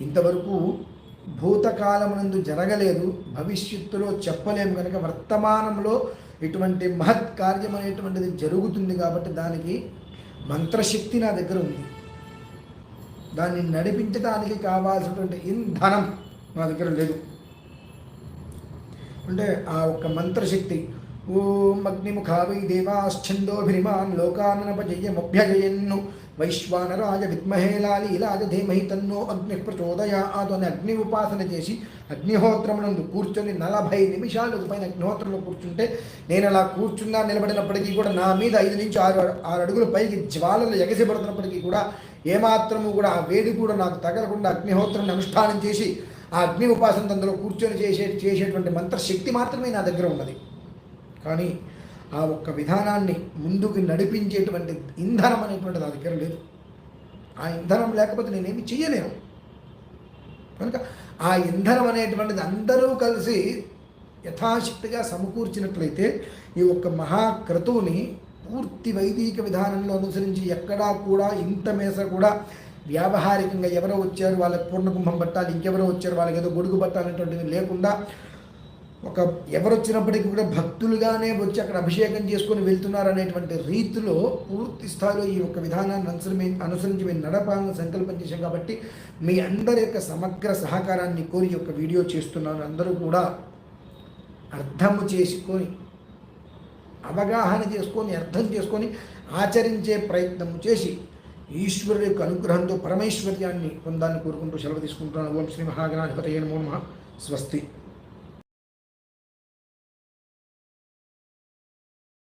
ఇంతవరకు భూతకాలమునందు జరగలేదు భవిష్యత్తులో చెప్పలేము కనుక వర్తమానంలో ఇటువంటి మహత్ కార్యం అనేటువంటిది జరుగుతుంది కాబట్టి దానికి మంత్రశక్తి నా దగ్గర ఉంది. దాన్ని నడిపించడానికి కావాల్సినటువంటి ఇంధనం నా దగ్గర లేదు. అంటే ఆ ఒక్క మంత్రశక్తి ఓం అగ్నిముఖావై దేవాశ్చందోభిరిమాన్ లోకాననపజయమభ్యజయన్ను వైశ్వానరాజ విద్మహే లాలీలాజ ధీమహి తన్నో అగ్ని ప్రచోదయాదు అని అగ్ని ఉపాసన చేసి అగ్నిహోత్రమునందు కూర్చొని నలభై నిమిషాలు పైన అగ్నిహోత్రంలో కూర్చుంటే నేను అలా కూర్చున్నా నిలబడినప్పటికీ కూడా నా మీద ఐదు నుంచి ఆరు ఆరు అడుగుల పైకి జ్వాలలు ఎగసిపడుతున్నప్పటికీ కూడా ఏమాత్రము కూడా ఆ వేడి కూడా నాకు తగలకుండా అగ్నిహోత్రం అనుష్ఠానం చేసి ఆ అగ్ని ఉపాసన అందులో కూర్చొని చేసే చేసేటువంటి మంత్రశక్తి మాత్రమే నా దగ్గర ఉన్నది. కానీ ఆ ఒక్క విధానాన్ని ముందుకు నడిపించేటువంటి ఇంధనం అనేటువంటిది నా దగ్గర లేదు. ఆ ఇంధనం లేకపోతే నేనేమి చెయ్యలేను. కనుక ఆ ఇంధనం అనేటువంటిది అందరూ కలిసి యథాశక్తిగా సమకూర్చినట్లయితే ఈ ఒక్క మహాక్రతువుని పూర్తి వైదిక విధానంలో అనుసరించి ఎక్కడా కూడా ఇంత మేస కూడా వ్యావహారికంగా ఎవరో వచ్చారు వాళ్ళకి పూర్ణకుంభం పట్టాలి ఇంకెవరో వచ్చారు వాళ్ళకి ఏదో గొడుగు పట్టాలనేటువంటిది లేకుండా ఒక ఎవరు వచ్చినప్పటికీ కూడా భక్తులుగానే వచ్చి అక్కడ అభిషేకం చేసుకొని వెళ్తున్నారు అనేటువంటి రీతిలో పూర్తి స్థాయిలో ఈ యొక్క విధానాన్ని అనుసరి అనుసరించి మేము నడపాలని సంకల్పం చేశాం కాబట్టి మీ అందరి యొక్క సమగ్ర సహకారాన్ని కోరి యొక్క వీడియో చేస్తున్నాను. అందరూ కూడా అర్థము చేసుకొని అవగాహన చేసుకొని అర్థం చేసుకొని ఆచరించే ప్రయత్నం చేసి ఈశ్వరుడి యొక్క అనుగ్రహంతో పరమేశ్వర్యాన్ని పొందాలని కోరుకుంటూ సెలవు తీసుకుంటున్నాను. ఓం శ్రీ మహాగణాధిపతయ నమో. స్వస్తి.